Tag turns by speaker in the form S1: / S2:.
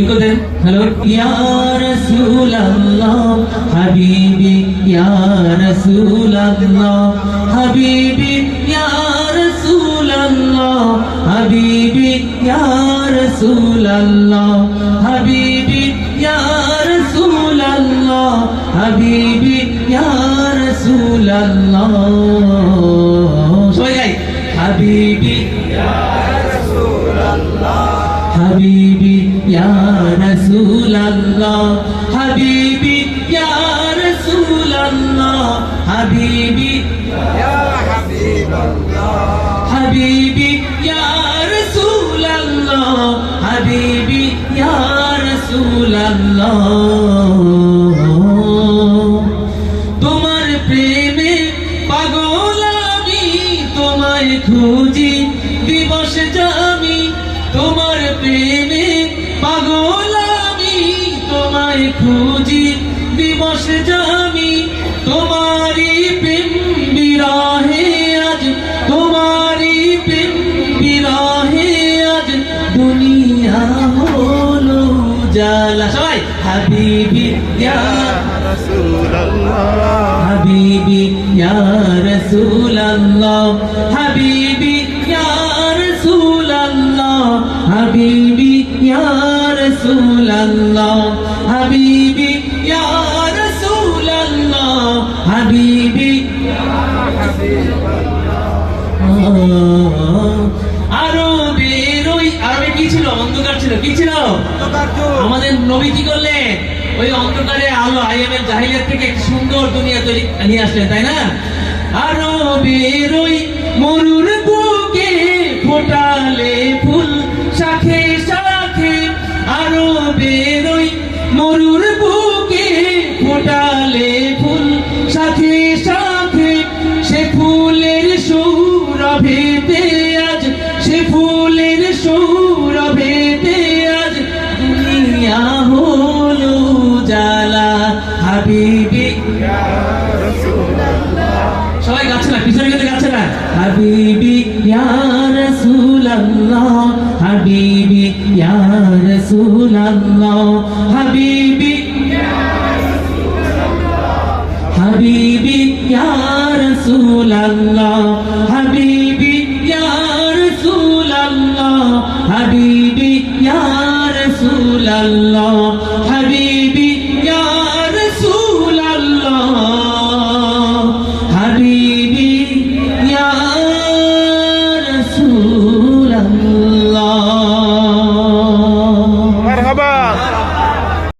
S1: Eco দেন hello? ইয়া রাসূলুল্লাহ হাবিবি ইয়া রাসূলুল্লাহ হাবিবি ইয়া রাসূলুল্লাহ হাবিবি ইয়া রাসূলুল্লাহ হাবিবি ইয়া রাসূলুল্লাহ হাবিবি ইয়া রাসূলুল্লাহ। সবাই হাবিবি হাবিবি ইয়া রাসূলুল্লাহ হাবিবি ইয়া রাসূলুল্লাহ হাবিবি হাবিবি ইয়া রাসূলুল্লাহ হাবিবি ইয়া রাসূলুল্লাহ তোমার প্রেমে পাগল আমি তোমায় খুঁজি খুঁজি দিবস জামি তোমারি প্রেম বিরাহে আজ তোমারি প্রেম বিরাহে আজ দুনিয়া হলো জালা সবাই হাবিবি ইয়া হাবিবি ইয়া রাসূলুল্লাহ। হাবিবি ইয়া রাসূলুল্লাহ। হাবিবি ইয়া রাসূলুল্লাহ। হাবিবি। আরও বেরোই আরবে কি ছিল? অন্ধকার ছিল। কি ছিল? আমাদের নবী কি করলেন? ওই অন্ধকারে আলো আইএমএল জাহিলিয়াত থেকে সুন্দর দুনিয়া তৈরি নিয়ে আসলেন তাই না? আরও বেরোই হাবিবি রাসূলুল্লাহ। হাবিবি রাসূলুল্লাহ। হাবিবি হাবিবি রাসূলুল্লাহ। হাবিবি রাসূলুল্লাহ। হাবিবি ইয়া হাবিবি